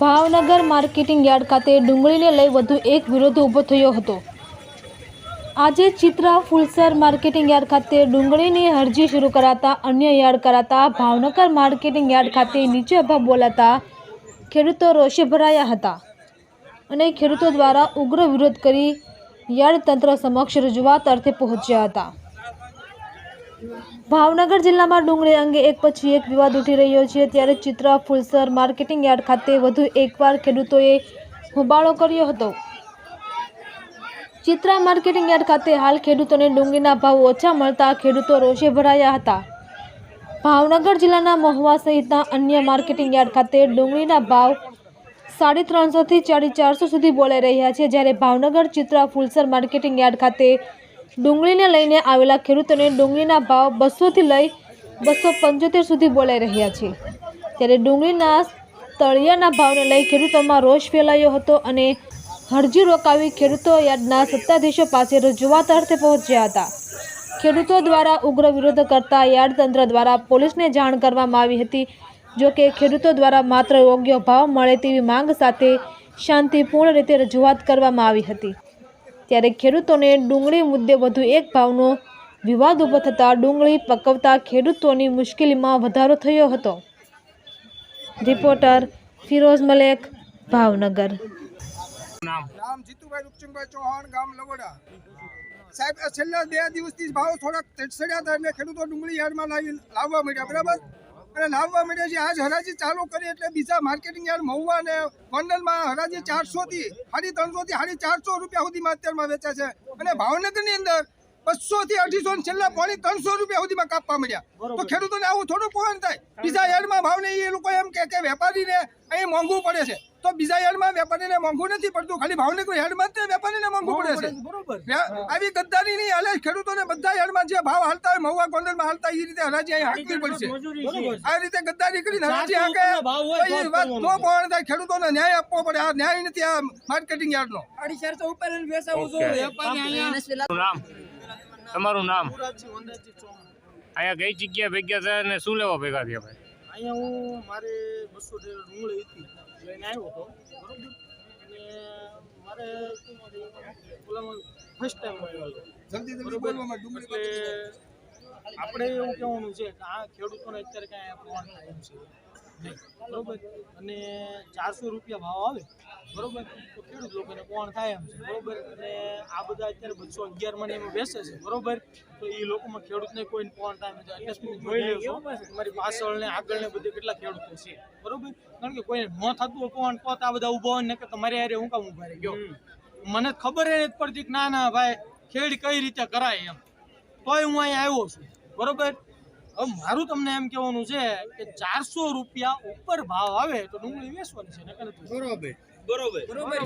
Bhavnagar marketing yard ખાતે ડુંગળીને લઈ વધુ એક વિરોધ ઊભો થયો હતો. આજે ચિત્રા ફુલસર માર્કેટિંગ યાર્ડ ખાતે ડુંગળીની હરજી શરૂ કરાતા, અન્ય યાર્ડ કરાતા, ભાવનગર માર્કેટિંગ યાર્ડ ખાતે નીચે ભાવ બોલાતા ખેડૂતો રોષે ભરાયા હતા અને ખેડૂતો દ્વારા ઉગ્ર વિરોધ કરી યાર્ડ તંત્ર સમક્ષ રજૂઆત અર્થે પહોંચ્યા હતા. ભાવનગર જિલ્લામાં ડુંગળી અંગે એક પછી એક વિવાદ ઉઠી રહ્યો છે. ત્યારે ચિત્રા ફુલસર માર્કેટિંગ યાર્ડ ખાતે વધુ એકવાર ખેડૂતોએ હોબાળો કર્યો હતો. ચિત્રા માર્કેટિંગ યાર્ડ ખાતે હાલ ખેડૂતોને ડુંગળીના ભાવ ઓછા મળતા ખેડૂતો રોષે ભરાયા હતા. ભાવનગર જિલ્લાના મહુવા સહિતના અન્ય માર્કેટિંગ યાર્ડ ખાતે ડુંગળીના ભાવ સાડી ત્રણસોથી સાડી ચારસો સુધી બોલાઈ રહ્યા છે. જ્યારે ભાવનગર ચિત્રા ફુલસર માર્કેટિંગ યાર્ડ ખાતે ડુંગળીને લઈને આવેલા ખેડૂતોને ડુંગળીના ભાવ બસોથી લઈ બસો પંચોતેર સુધી બોલાઈ રહ્યા છે. ત્યારે ડુંગળીના તળિયાના ભાવને લઈ ખેડૂતોમાં રોષ ફેલાયો હતો અને હરજી રોકાવી ખેડૂતો યાર્ડના સત્તાધીશો પાસે રજૂઆત અર્થે પહોંચ્યા હતા. ખેડૂતો દ્વારા ઉગ્ર વિરોધ કરતા યાર્ડ તંત્ર દ્વારા પોલીસને જાણ કરવામાં આવી હતી. જો કે ખેડૂતો દ્વારા માત્ર યોગ્ય ભાવ મળે તેવી માંગ સાથે શાંતિપૂર્ણ રીતે રજૂઆત કરવામાં આવી હતી. ત્યારે ખેડૂતોને ડુંગળી મુદ્દે વધુ એક ભાવનો વિવાદ ઊભો થતાં ડુંગળી પકવતા ખેડૂતોની મુશ્કેલીમાં વધારો થયો હતો. રિપોર્ટર ફિરોઝ મલેક ભાવનગર. નામ? નામ જીતુભાઈ રૂપચંદભાઈ ચૌહાણ ગામ લવડા. સાહેબ આ છેલ્લા બે દિવસથી ભાવ થોડાક ચડ્યા હતા એટલે ખેડૂતો ડુંગળી યાર્ડમાં લાવી લાવવા માંડ્યા. બરાબર? અને લાવવા મળ્યા છે. આજ હરાજી ચાલુ કરી એટલે બીજા માર્કેટિંગ યાર્ડ મહુવા અને ગોંડલમાં હરાજી ચારસો થી સાડી ત્રણસો થી સાડી ચારસો રૂપિયા સુધીમાં અત્યારમાં વેચા છે. અને ભાવનગરની અંદર બસો થી અઢીસો છેલ્લા પોણી ત્રણસો રૂપિયા સુધીમાં કાપવા મળ્યા. તો ખેડૂતોને આવું થોડું પોહન થાય. બીજા યાર્ડમાં ભાવ નહીં એ લોકો એમ કે કે વેપારીને અહીં મોંઘું પડે છે. તો બીજા યાર્ડમાં વેપારીને મોંઘું નથી પડતું. ખાલી ભાવનગર યાર્ડમાં જ તે વેપારીને મોંઘું પડે છે. બરોબર. આવી ગદ્દારી નહીં હાલે ખેડૂતોને બધા યાર્ડમાં જે ભાવ હાલતા હોય મહુવા ગોંડલમાં હાલતા એ રીતે હરાજી અહીં હાંકવી પડશે. આ રીતે ગદ્દારી કરીને હરાજી હાંકે તો એ વાત નો પણ થાય ખેડૂતોને ન્યાય આપવો પડે. આ ન્યાય નથી આ માર્કેટિંગ યાર્ડનો. અઢી તમારું નામ? તમારું નામ? અહીંયા કઈ જગ્યા ભેગા થયા અને શું લેવા ભેગા થયા ભાઈ? અહીંયા હું મારે બસો ડુંગળી હતી લઈને આવ્યો હતો બરોબર? મારે ફર્સ્ટ ટાઈમ જલ્દી જલ્દી બોલવામાં ડુંગળી આપણે એવું કહેવાનું છે કે આ ખેડૂતોને અત્યારે કાંઈ અપમાન થાય છે બરોબર? અને ચારસો રૂપિયા ભાવ આવે બરોબર? તો ખેડૂત લોકોને કોણ થાય એમ છે બરોબર? અને આ બધા અત્યારે બસો અગિયાર મને એમાં બેસે છે બરોબર? તો એ લોકોમાં ખેડૂતને કોઈને કોણ થાય છે જોઈ લેજો. તમારી પાછળ ને આગળ ને બધે કેટલા ખેડૂતો છે બરોબર? કારણ કે કોઈને ન થતું હોય કોણ કોત આ બધા ઊભા હોય ને કે તમારે યારે હું કામ ઊભા રહી ગયો? મને ખબર જ પડતી કે ના ના ભાઈ ખેડ કઈ રીતે કરાય એમ. તોય હું અહીંયા આવ્યો છું. બરોબર? હવે મારું તમને એમ કહેવાનું છે કે ચારસો રૂપિયા ઉપર ભાવ આવે તો ડુંગળી વેચવાની છે બરોબર. બરોબર. બરોબર.